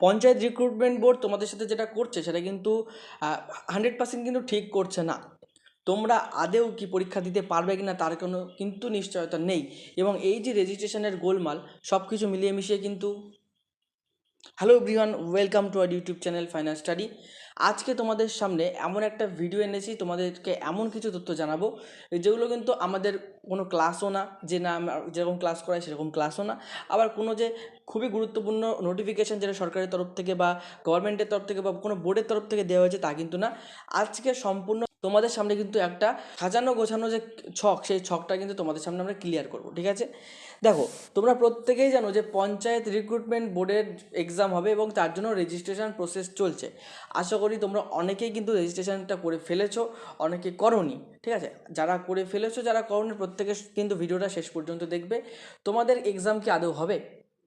Panchayat recruitment board তোমাদের সাথে যেটা করছে সেটা কিন্তু হান্ড্রেড পার্সেন্ট কিন্তু ঠিক করছে না। তোমরা আদেও কি পরীক্ষা দিতে পারবে কি না তার কোনো কিন্তু নিশ্চয়তা নেই। এবং এই যে রেজিস্ট্রেশনের গোলমাল সব কিছু মিলিয়ে মিশিয়ে কিন্তু hello everyone welcome to our YouTube channel final study আজকে তোমাদের সামনে এমন একটা ভিডিও এনেছি, তোমাদেরকে এমন কিছু তথ্য জানাব, যেগুলো কিন্তু আমাদের কোনো ক্লাসও না, যে না যেরকম ক্লাস করায় সেরকম ক্লাসও না। আবার কোনো যে খুবই গুরুত্বপূর্ণ নোটিফিকেশান যেটা সরকারের তরফ থেকে বা গভর্নমেন্টের তরফ থেকে বা কোনো বোর্ডের তরফ থেকে দেওয়া হয়েছে তা কিন্তু না। আজকে সম্পূর্ণ তোমাদের সামনে কিন্তু একটা সাজানো গোছানো যে ছক, সেই ছকটা কিন্তু তোমাদের সামনে আমরা ক্লিয়ার করব, ঠিক আছে? দেখো, তোমরা প্রত্যেকেই জানো যে পঞ্চায়েত রিক্রুটমেন্ট বোর্ডের এক্সাম হবে এবং তার জন্য রেজিস্ট্রেশন প্রসেস চলছে। আশা করি তোমরা অনেকেই কিন্তু রেজিস্ট্রেশনটা করে ফেলেছো, অনেকে করনি, ঠিক আছে? যারা করে ফেলেছো, যারা করনি, প্রত্যেকে কিন্তু ভিডিওটা শেষ পর্যন্ত দেখবে। তোমাদের এক্সাম কি আদৌ হবে?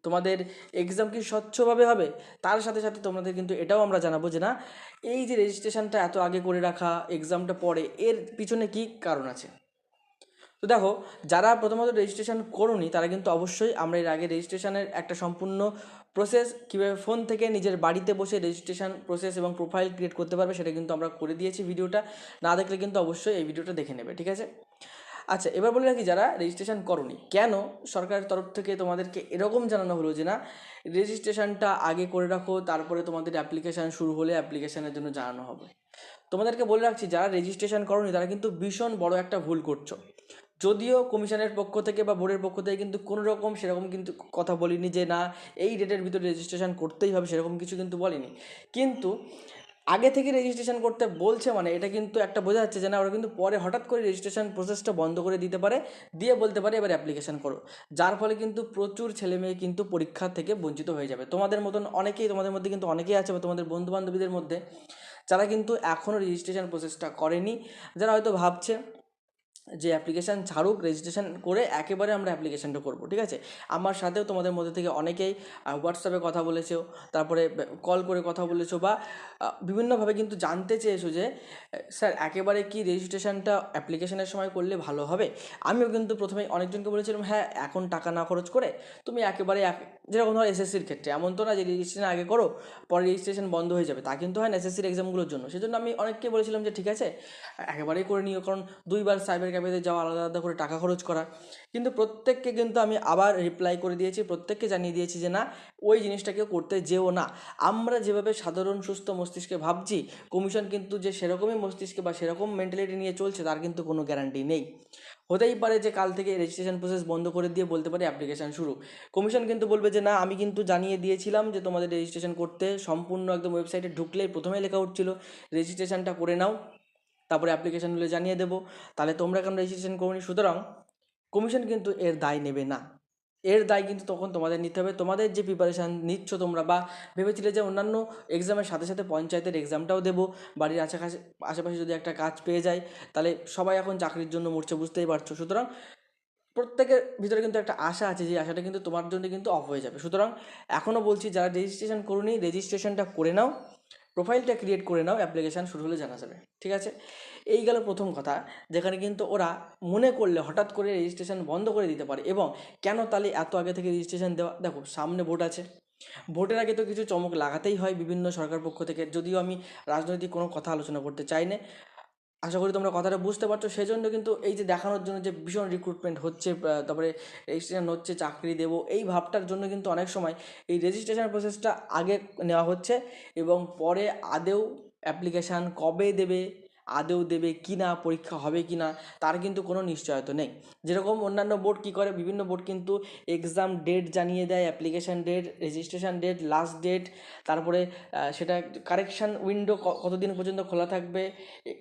তোমাদের এক্সাম কি স্বচ্ছভাবে হবে? তার সাথে সাথে তোমাদের কিন্তু এটাও আমরা জানাব যে না, এই যে রেজিস্ট্রেশনটা এত আগে করে রাখা এক্সামটা পরে, এর পিছনে কি কারণ আছে? তো দেখো, যারা প্রথমত রেজিস্ট্রেশন করোনি, তারা কিন্তু অবশ্যই আমরা এর আগে রেজিস্ট্রেশনের একটা সম্পূর্ণ প্রসেস কীভাবে ফোন থেকে নিজের বাড়িতে বসে রেজিস্ট্রেশন প্রসেস এবং প্রোফাইল ক্রিয়েট করতে পারবে, সেটা কিন্তু আমরা করে দিয়েছি ভিডিওটা না দেখলে কিন্তু অবশ্যই এই ভিডিওটা দেখে নেবে, ঠিক আছে? আচ্ছা এবার বলে রাখি যারা রেজিস্ট্রেশন করনি। কেন সরকারের তরফ থেকে তোমাদেরকে এরকম জানানো হলো যে, না রেজিস্ট্রেশনটা আগে করে রাখো, তারপরে তোমাদের অ্যাপ্লিকেশান শুরু হলে অ্যাপ্লিকেশানের জন্য জানানো হবে। তোমাদেরকে বলে রাখছি, যারা রেজিস্ট্রেশন করনি, তারা কিন্তু ভীষণ বড় একটা ভুল করছ। যদিও কমিশনের পক্ষ থেকে বা বোর্ডের পক্ষ থেকে কিন্তু কোনো রকম সেরকম কিন্তু কথা বলিনি যে, না, এই ডেটের ভিতরে রেজিস্ট্রেশন করতেই হবে, সেরকম কিছু কিন্তু বলেনি। কিন্তু আগে থেকে রেজিস্ট্রেশন করতে বলছে মানে এটা কিন্তু একটা বোঝা যাচ্ছে যে না, ওরা কিন্তু পরে হঠাৎ করে রেজিস্ট্রেশন প্রসেসটা বন্ধ করে দিতে পারে, দিয়ে বলতে পারে এবার অ্যাপ্লিকেশন করো। যার ফলে কিন্তু প্রচুর ছেলে মেয়ে কিন্তু পরীক্ষা থেকে বঞ্চিত হয়ে যাবে। তোমাদের মতন অনেকেই, তোমাদের মধ্যে কিন্তু অনেকেই আছে বা তোমাদের বন্ধু বান্ধবীদের মধ্যে, যারা কিন্তু এখনও রেজিস্ট্রেশন প্রসেসটা করেনি, যারা হয়তো ভাবছে যে অ্যাপ্লিকেশান ছাড়ুক রেজিস্ট্রেশন করে একেবারে আমরা অ্যাপ্লিকেশানটা করব, ঠিক আছে? আমার সাথেও তোমাদের মধ্যে থেকে অনেকেই হোয়াটসঅ্যাপে কথা বলেছ, তারপরে কল করে কথা বলেছ বা বিভিন্নভাবে কিন্তু জানতে চেয়েছো যে, স্যার, একেবারে কি রেজিস্ট্রেশনটা অ্যাপ্লিকেশনের সময় করলে ভালো হবে? আমিও কিন্তু প্রথমে অনেকজনকে বলেছিলাম হ্যাঁ এখন টাকা না খরচ করে তুমি একেবারে এক, যেরকম ধরো এসএসসির ক্ষেত্রে, এমন তো না যে রেজিস্ট্রেশন আগে করো, পরে রেজিস্ট্রেশন বন্ধ হয়ে যাবে। তা কিন্তু হয় না এসএসসির এক্সামগুলোর জন্য। সেজন্য আমি অনেককে বলেছিলাম যে, ঠিক আছে, একেবারেই করে নিও। কারণ দুইবার সাইবার ক্যাফেতে যাওয়া আলাদা আলাদা করে টাকা খরচ করা। কিন্তু প্রত্যেককে কিন্তু আমি আবার রিপ্লাই করে দিয়েছি, প্রত্যেককে জানিয়ে দিয়েছি যে না, ওই জিনিসটাকে করতে যেও না। আমরা যেভাবে সাধারণ, সুস্থ মস্তিষ্কে ভাবছি কমিশন কিন্তু যে সেরকমই মস্তিষ্কে বা সেরকম মেন্টালিটি নিয়ে চলছে, তার কিন্তু কোনো গ্যারান্টি নেই। হতেই পারে যে কাল থেকে রেজিস্ট্রেশন প্রসেস বন্ধ করে দিয়ে বলতে পারে অ্যাপ্লিকেশান শুরু। কমিশন কিন্তু বলবে যে না, আমি কিন্তু জানিয়ে দিয়েছিলাম যে তোমাদের রেজিস্ট্রেশন করতে। সম্পূর্ণ একদম ওয়েবসাইটে ঢুকলেই প্রথমে লেখা উঠছিল রেজিস্ট্রেশনটা করে নাও। তারপরে অ্যাপ্লিকেশান হলে জানিয়ে দেবো। তাহলে তোমরা কেন রেজিস্ট্রেশন করনি? সুতরাং কমিশন কিন্তু এর দায় নেবে না। এর দায় কিন্তু তখন তোমাদের নিতে হবে। তোমাদের যে প্রিপারেশান নিচ্ছ তোমরা বা ভেবেছিলে যে অন্যান্য এক্সামের সাথে সাথে পঞ্চায়েতের এক্সামটাও দেবো, বাড়ির আশেপাশে আশেপাশে যদি একটা কাজ পেয়ে যায়, তাহলে সবাই এখন চাকরির জন্য মরছে, বুঝতেই পারছ। সুতরাং প্রত্যেকের ভিতরে কিন্তু একটা আশা আছে যে আশাটা কিন্তু তোমার জন্য কিন্তু অফ হয়ে যাবে। সুতরাং এখনও বলছি, যারা রেজিস্ট্রেশন করুনি রেজিস্ট্রেশনটা করে নাও। প্রোফাইলটা ক্রিয়েট করে নাও অ্যাপ্লিকেশান শুরু হলে জানা যাবে। ঠিক আছে? এই গেল প্রথম কথা, যেখানে কিন্তু ওরা মনে করলে হঠাৎ করে রেজিস্ট্রেশন বন্ধ করে দিতে পারে এবং কেন তাহলে এত আগে থেকে রেজিস্ট্রেশন দেওয়া, দেখো, সামনে ভোট আছে। ভোটের আগে তো কিছু চমক লাগাতেই হয় বিভিন্ন সরকার পক্ষ থেকে, যদিও আমি রাজনৈতিক কোনো কথা আলোচনা করতে চাই না। আশা করি তোমরা কথাটা বুঝতে পারছ। সেই জন্য কিন্তু এই যে দেখানোর জন্য যে ভীষণ রিক্রুটমেন্ট হচ্ছে তারপরে রেজিস্ট্রেশন হচ্ছে, চাকরি দেবো, এই ভাবটার জন্য কিন্তু অনেক সময় এই রেজিস্ট্রেশন প্রসেসটা আগে নেওয়া হচ্ছে এবং পরে আদেও অ্যাপ্লিকেশান কবে দেবে আদেও দেবে কি না, পরীক্ষা হবে কি না, তার কিন্তু কোনো নিশ্চয়তা নেই। যেরকম অন্যান্য বোর্ড কী করে, বিভিন্ন বোর্ড কিন্তু এক্সাম ডেট জানিয়ে দেয় application date registration date last date তারপরে সেটা কারেকশান উইন্ডো কতদিন পর্যন্ত খোলা থাকবে।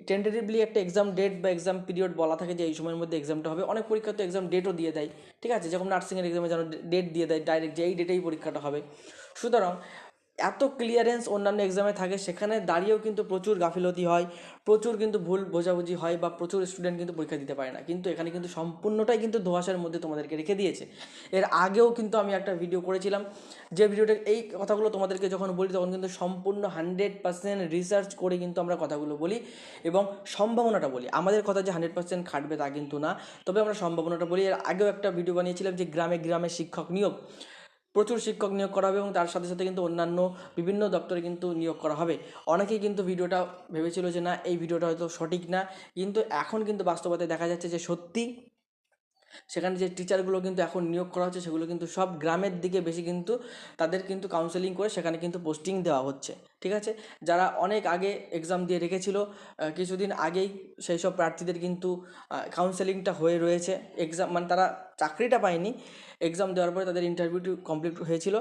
টেন্টেটিভলি একটা এক্সাম ডেট বা এক্সাম পিরিয়ড বলা থাকে যে এই সময়ের মধ্যে এক্সামটা হবে। অনেক পরীক্ষা তো এক্সাম ডেটও দিয়ে দেয়, ঠিক আছে? যেরকম নার্সিংয়ের এক্সামে যেন ডেট দিয়ে দেয় ডাইরেক্ট যে এই ডেটেই পরীক্ষাটা হবে। সুতরাং এত ক্লিয়ারেন্স অন্যান্য এক্সামে থাকে, সেখানে দাঁড়িয়েও কিন্তু প্রচুর গাফিলতি হয়, প্রচুর কিন্তু ভুল বোঝাবুঝি হয় বা প্রচুর স্টুডেন্ট কিন্তু পরীক্ষা দিতে পারে না। কিন্তু এখানে কিন্তু সম্পূর্ণটাই কিন্তু ধোঁয়াশার মধ্যে তোমাদেরকে রেখে দিয়েছে। এর আগেও কিন্তু আমি একটা ভিডিও করেছিলাম, যে ভিডিওটা এই কথাগুলো তোমাদেরকে যখন বলি, তখন কিন্তু সম্পূর্ণ হান্ড্রেড পার্সেন্ট রিসার্চ করে কিন্তু আমরা কথাগুলো বলি এবং সম্ভাবনাটা বলি। আমাদের কথা যে হান্ড্রেড পার্সেন্ট খাটবে তা কিন্তু না। তবে আমরা সম্ভাবনাটা বলি। এর আগেও একটা ভিডিও বানিয়েছিলাম যে গ্রামে গ্রামে শিক্ষক নিয়োগ। প্রচুর শিক্ষক নিয়োগ করা হবে এবং তার সাথে সাথে কিন্তু অন্যান্য বিভিন্ন দপ্তরে কিন্তু নিয়োগ করা হবে। অনেকেই কিন্তু ভিডিওটা ভেবেছিল যে না, এই ভিডিওটা হয়তো সঠিক না। কিন্তু এখন কিন্তু বাস্তবতায় দেখা যাচ্ছে যে সত্যি সেখানে যে টিচারগুলো কিন্তু এখন নিয়োগ করা হচ্ছে, সেগুলো কিন্তু সব গ্রামের দিকে বেশি কিন্তু তাদের কিন্তু কাউন্সেলিং করে সেখানে কিন্তু পোস্টিং দেওয়া হচ্ছে, ঠিক আছে? যারা অনেক আগে এক্সাম দিয়ে রেখেছিল কিছুদিন আগেই সেই সব প্রার্থীদের কিন্তু কাউন্সেলিংটা হয়ে রয়েছে। এক্সাম মানে তারা চাকরিটা পায়নি। এক্সাম দেওয়ার পরে তাদের ইন্টারভিউটি কমপ্লিট হয়েছিল।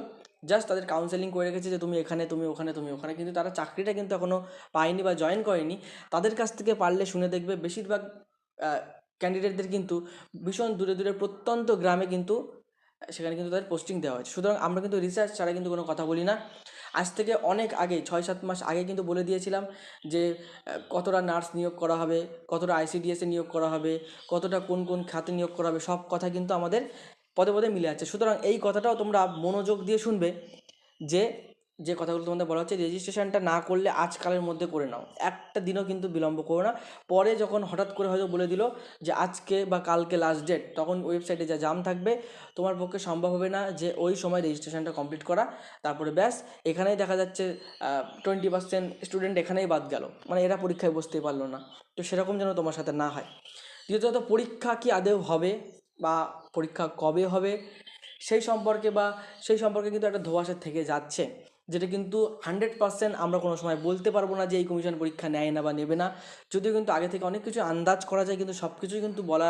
জাস্ট তাদের কাউন্সেলিং করে রেখেছে যে, তুমি এখানে, তুমি ওখানে তুমি ওখানে। কিন্তু তারা চাকরিটা কিন্তু এখনও পায়নি বা জয়েন করেনি। তাদের কাছ থেকে পারলে শুনে দেখবে। বেশিরভাগ ক্যান্ডিডেটদের কিন্তু ভীষণ দূরে দূরে প্রত্যন্ত গ্রামে কিন্তু, সেখানে কিন্তু তাদের পোস্টিং দেওয়া হয়েছে। সুতরাং আমরা কিন্তু রিসার্চ ছাড়া কিন্তু কোনো কথা বলি না। আজ থেকে অনেক আগে, ছয় সাত মাস আগে কিন্তু বলে দিয়েছিলাম যে কতটা নার্স নিয়োগ করা হবে, কতটা আইসিডিএসে নিয়োগ করা হবে, কতটা কোন কোন খাতে নিয়োগ করা হবে, সব কথা কিন্তু আমাদের পদে পদে মিলে আছে। সুতরাং এই কথাটাও তোমরা মনোযোগ দিয়ে শুনবে যে যে কথাগুলো তোমাদের বলা হচ্ছে রেজিস্ট্রেশনটা না করলে আজকালের মধ্যে করে নাও। একটা দিনও কিন্তু বিলম্ব করো না। পরে যখন হঠাৎ করে হয়তো বলে দিল যে আজকে বা কালকে লাস্ট ডেট তখন ওয়েবসাইটে যা জাম থাকবে, তোমার পক্ষে সম্ভব হবে না যে ওই সময় রেজিস্ট্রেশনটা কমপ্লিট করা। তারপরে ব্যাস, এখানেই দেখা যাচ্ছে টোয়েন্টি পার্সেন্ট স্টুডেন্ট এখানেই বাদ গেল। মানে এরা পরীক্ষায় বসতেই পারল না। তো সেরকম যেন তোমার সাথে না হয়। দ্বিতীয়ত, পরীক্ষা কি আদেও হবে বা পরীক্ষা কবে হবে? সেই সম্পর্কে বা সেই সম্পর্কে কিন্তু একটা ধোঁয়াশা থেকে যাচ্ছে, যেটা কিন্তু হান্ড্রেড পার্সেন্ট আমরা কোনো সময় বলতে পারব না যে এই কমিশন পরীক্ষা নেয় না বা নেবে না। যদিও কিন্তু আগে থেকে অনেক কিছু আন্দাজ করা যায়, কিন্তু সব কিছুই কিন্তু বলা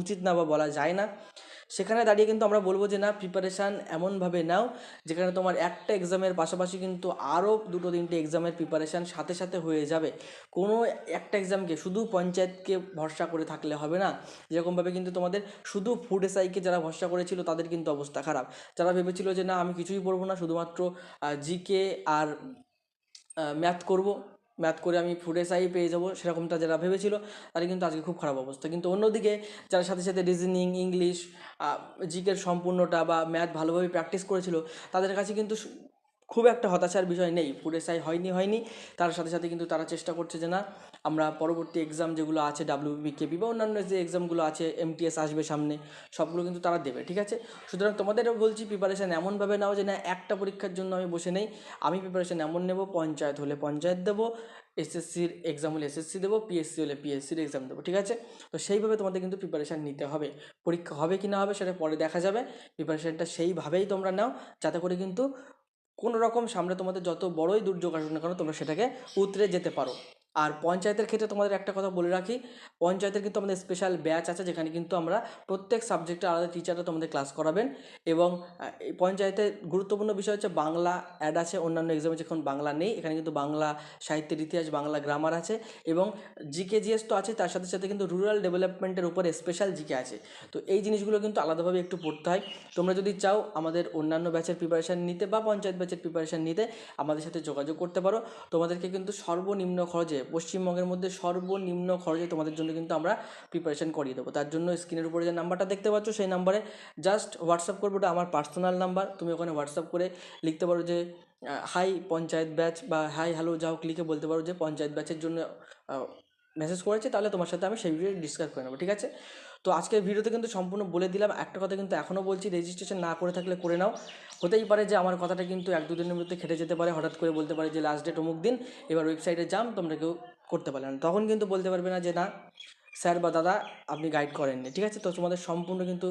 উচিত না বা বলা যায় না। সেখানে দাঁড়িয়ে কিন্তু আমরা বলব যে, না প্রিপারেশান এমনভাবে নাও, যেখানে তোমার একটা এক্সামের পাশাপাশি কিন্তু আরও দুটো তিনটে এক্সামের প্রিপারেশান সাথে সাথে হয়ে যাবে। কোনো একটা এক্সামকে শুধু পঞ্চায়েতকে ভরসা করে থাকলে হবে না। যেরকমভাবে কিন্তু তোমাদের শুধু ফুড এসআইকে যারা ভরসা করেছিল, তাদের কিন্তু অবস্থা খারাপ। যারা ভেবেছিল যে, না, আমি কিছুই পড়ব না, শুধুমাত্র জিকে আর ম্যাথ করব ম্যাথ করে আমি ফুড এসআই পেয়ে যাব, সেরকমটা যারা ভেবেছিল, তারা কিন্তু আজকে খুব খারাপ অবস্থা। কিন্তু অন্যদিকে যারা সাথে সাথে রিজনিং ইংলিশ জিকের সম্পূর্ণটা বা ম্যাথ ভালোভাবে প্র্যাকটিস করেছিল, তাদের কাছে কিন্তু খুব একটা হতাশার বিষয় নেই। ফুড এসআই হয়নি হয়নি। তার সাথে সাথে কিন্তু তারা চেষ্টা করছে যে না আমরা পরবর্তী এক্সাম যেগুলো আছে ডাব্লিউবি কেপি বা অন্যান্য যে এক্সামগুলো আছে এমটিএস আসবে সামনে, সবগুলো কিন্তু তারা দেবে, ঠিক আছে? সুতরাং তোমাদেরও বলছি প্রিপারেশান এমনভাবে নাও যে না একটা পরীক্ষার জন্য আমি বসে নেই। আমি প্রিপারেশান এমন নেব, পঞ্চায়েত হলে পঞ্চায়েত দেবো এসএসসির এক্সাম হলে এসএসসি দেবো পিএসসি হলে পিএসসির এক্সাম দেবো, ঠিক আছে? তো সেইভাবে তোমাদের কিন্তু প্রিপারেশান নিতে হবে। পরীক্ষা হবে কি না হবে সেটা পরে দেখা যাবে। প্রিপারেশানটা সেইভাবেই তোমরা নাও, যাতে করে কিন্তু কোনো রকম সামনে তোমাদের যত বড়ই দুর্যোগ আসুক না কেন, তোমরা সেটাকে উতরে যেতে পারো। আর পঞ্চায়েতের ক্ষেত্রে তোমাদের একটা কথা বলে রাখি, পঞ্চায়েতের কিন্তু আমাদের স্পেশাল ব্যাচ আছে যেখানে কিন্তু আমরা প্রত্যেক সাবজেক্টে আলাদা টিচাররা তোমাদের ক্লাস করাবেন এবং পঞ্চায়েতের গুরুত্বপূর্ণ বিষয় হচ্ছে বাংলা অ্যাড আছে, অন্যান্য এক্সামে যখন বাংলা নেই, এখানে কিন্তু বাংলা সাহিত্যের ইতিহাস, বাংলা গ্রামার আছে এবং জিকে জিএস তো আছে তার সাথে সাথে কিন্তু রুরাল ডেভেলপমেন্টের উপরে স্পেশাল জিকে আছে। তো এই জিনিসগুলো কিন্তু আলাদাভাবে একটু পড়তে হয়। তোমরা যদি চাও আমাদের অন্যান্য ব্যাচের প্রিপারেশান নিতে বা পঞ্চায়েত ব্যাচের প্রিপারেশান নিতে, আমাদের সাথে যোগাযোগ করতে পারো। তোমাদেরকে কিন্তু সর্বনিম্ন খরচে পশ্চিমবঙ্গের মধ্যে সর্বনিম্ন খরচে তোমাদের জন্য কিন্তু আমরা প্রিপারেশন করিয়ে দেবো। তার জন্য স্ক্রিনের উপরে যে নাম্বারটা দেখতে পাচ্ছ, সেই নাম্বারে জাস্ট হোয়াটসঅ্যাপ করবে, ওটা আমার পার্সোনাল নাম্বার তুমি ওখানে হোয়াটসঅ্যাপ করে লিখতে পারো যে হাই পঞ্চায়েত ব্যাচ বা হাই হ্যালো যাও লিখে বলতে পারো যে পঞ্চায়েত ব্যাচের জন্য মেসেজ করেছে, তাহলে তোমার সাথে আমি সেই ভিডিও ডিসকাস করে নেব, ঠিক আছে? তো আজকের ভিডিওতে কিন্তু সম্পূর্ণ বলে দিলাম। একটা কথা কিন্তু এখনও বলছি রেজিস্ট্রেশন না করে থাকলে করে নাও। হতেই পারে যে আমার কথাটা কিন্তু এক দুদিনের মধ্যে খেটে যেতে পারে, হঠাৎ করে বলতে পারে যে লাস্ট ডেট অমুক দিন, এবার ওয়েবসাইটে যাম তোমরা কেউ করতে পারলে না। তখন কিন্তু বলতে পারবে না যে না স্যার বা দাদা, আপনি গাইড করেননি, ঠিক আছে? তো তোমাদের সম্পূর্ণ কিন্তু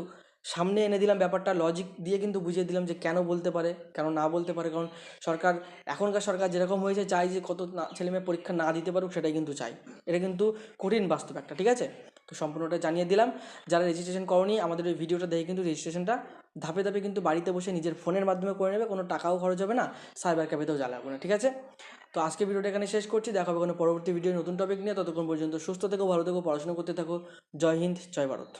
সামনে এনে দিলাম ব্যাপারটা লজিক দিয়ে কিন্তু বুঝিয়ে দিলাম যে কেন বলতে পারে, কেন না বলতে পারে। কারণ সরকার, এখনকার সরকার যেরকম হয়েছে, চাই যে কত না, ছেলেমেয়ে পরীক্ষা না দিতে পারুক, সেটাই কিন্তু চাই। এটা কিন্তু কঠিন বাস্তব একটা, ঠিক আছে? তো সম্পূর্ণটা জানিয়ে দিলাম। যারা রেজিস্ট্রেশন করনি, আমাদের ওই ভিডিওটা দেখে কিন্তু রেজিস্ট্রেশনটা ধাপে ধাপে কিন্তু বাড়িতে বসে নিজের ফোনের মাধ্যমে করে নেবে, কোনো টাকাও খরচ হবে না সাইবার ক্যাফেতেও জ্বালাবো না, ঠিক আছে? তো আজকে ভিডিওটা এখানে শেষ করছি, দেখা হবে কোনো পরবর্তী ভিডিও নতুন টপিক নিয়ে। ততক্ষণ পর্যন্ত সুস্থ থেকো, ভালো থেকো, পড়াশোনা করতে থাকো। জয় হিন্দ, জয় ভারত।